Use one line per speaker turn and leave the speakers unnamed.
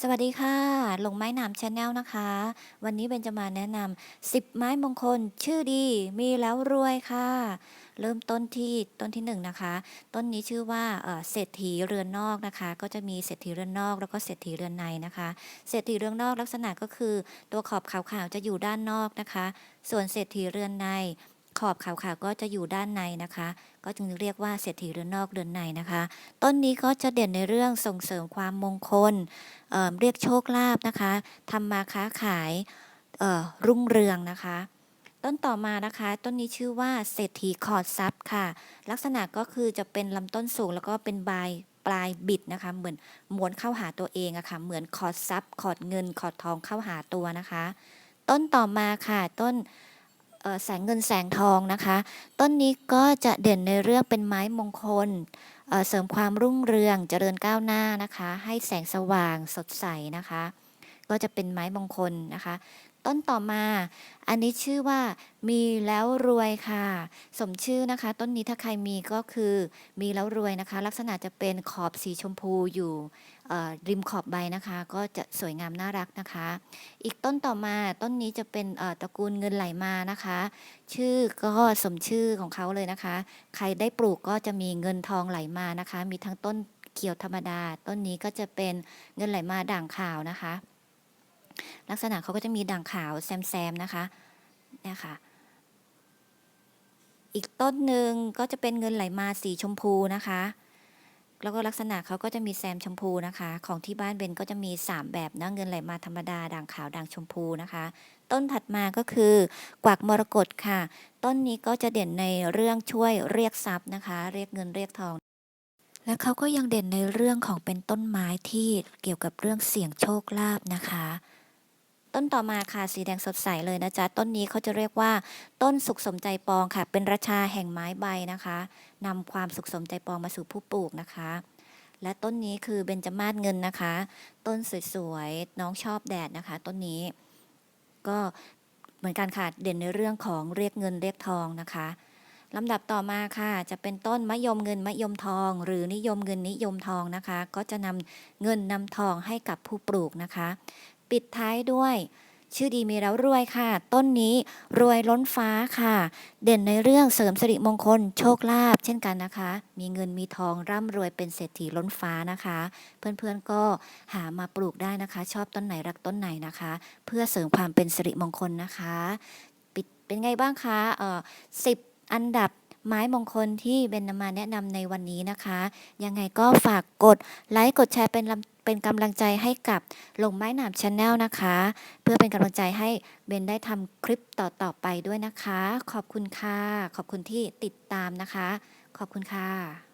สวัสดีค่ะ ลงไม้นามชาแนลนะคะ วันนี้เบนจะมาแนะนำ10 ไม้มงคล ชื่อดีมีแล้วรวยค่ะ เริ่มต้นที่ต้นที่หนึ่งนะคะ ต้นนี้ชื่อว่าเศรษฐีเรือนนอกนะคะ ก็จะมีเศรษฐีเรือนนอก แล้วก็เศรษฐีเรือนในนะคะ เศรษฐีเรือนนอกลักษณะก็คือ ตัวขอบขาวๆจะอยู่ด้านนอกนะคะ ส่วนเศรษฐีเรือนใน ขอบขาวๆก็จะอยู่ด้านในนะคะ ก็จึงเรียกว่าเศรษฐีเรือนนอกเรือนในนะคะ ต้นนี้ก็จะเด่นในเรื่องส่งเสริมความมงคลเเรียกโชคลาภนะคะทำมาค้าขายรุ่งเรืองนะคะต้นต่อมานะคะ ต้นนี้ชื่อว่าเศรษฐีขอดทรัพย์ค่ะ ลักษณะก็คือจะเป็นลำต้นสูงแล้วก็เป็นใบปลายบิดนะคะ เหมือนม้วนเข้าหาตัวเองอะค่ะเหมือนขอดทรัพย์ขอดเงินขอดทองเข้าหาตัวนะคะ ต้นต่อมาค่ะ ต้น แสงเงินแสงทองนะคะ ต้นนี้ก็จะเด่นในเรื่องเป็นไม้มงคลเสริมความรุ่งเรืองเจริญก้าวหน้านะคะ ให้แสงสว่างสดใสนะคะ ก็จะเป็นไม้มงคลนะคะ ต้นต่อมา อันนี้ชื่อว่ามีแล้วรวยค่ะ สมชื่อนะคะ ต้นนี้ถ้าใครมีก็คือ มีแล้วรวยนะคะ ลักษณะจะเป็นขอบสีชมพูอยู่ริมขอบใบนะคะ ก็จะสวยงามน่ารักนะคะ อีกต้นต่อมาต้นนี้จะเป็นตระกูลเงินไหลมานะคะ ชื่อก็สมชื่อของเขาเลยนะคะ ใครได้ปลูกก็จะมีเงินทองไหลมานะคะ มีทั้งต้นเขียวธรรมดา ต้นนี้ก็จะเป็นเงินไหลมาด่างขาวนะคะ ลักษณะเขาก็จะมีด่างขาวแซมๆนะคะเนี่ยค่ะ อีกต้นหนึ่งก็จะเป็นเงินไหลมาสีชมพูนะคะ แล้วก็ลักษณะเขาก็จะมีแซมชมพูนะคะ ของที่บ้านเบนก็จะมี 3 แบบนะเงินไหลมาธรรมดาด่างขาวด่างชมพูนะคะ ต้นถัดมาก็คือกวักมรกตค่ะ ต้นนี้ก็จะเด่นในเรื่องช่วยเรียกทรัพย์นะคะ เรียกเงินเรียกทองและเขาก็ยังเด่นในเรื่องของเป็นต้นไม้ที่เกี่ยวกับเรื่องเสี่ยงโชคลาภนะคะ ต้นต่อมาค่ะสีแดงสดใสเลยนะจ๊ะ ต้นนี้เขาจะเรียกว่า ต้นสุขสมใจปองค่ะ เป็นราชาแห่งไม้ใบนะคะนำความสุขสมใจปองมาสู่ผู้ปลูกนะคะ และต้นนี้คือเบญจมาศเงินนะคะ ต้นสวยๆน้องชอบแดดนะคะ ต้นนี้ ก็เหมือนกันค่ะเด่นในเรื่องของเรียกเงินเรียกทองนะคะลำดับต่อมาค่ะ จะเป็นต้นมะยมเงินมะยมทอง หรือนิยมเงินนิยมทองนะคะ ก็จะนำเงินนำทองให้กับผู้ปลูกนะคะ ปิดท้ายด้วย ชื่อดีมีแล้วรวยค่ะ ต้นนี้รวยล้นฟ้าค่ะ เด่นในเรื่องเสริมสิริมงคล โชคลาภเช่นกันนะคะ มีเงินมีทองร่ำรวยเป็นเศรษฐีล้นฟ้านะคะ เพื่อนๆก็หามาปลูกได้นะคะ ชอบต้นไหนรักต้นไหนนะคะ เพื่อเสริมความเป็นสิริมงคลนะคะ ปิดเป็นไงบ้างคะเอ่อสิบอันดับ ไม้มงคลที่เบนนำมาแนะนำในวันนี้นะคะ ยังไงก็ฝากกดไลค์กดแชร์เป็นลำเป็นกำลังใจให้กับลงไม้หนามชาแนลนะคะ เพื่อเป็นกำลังใจให้เบนได้ทำคลิปต่อๆไปด้วยนะคะ ขอบคุณค่ะ ขอบคุณที่ติดตามนะคะ ขอบคุณค่ะ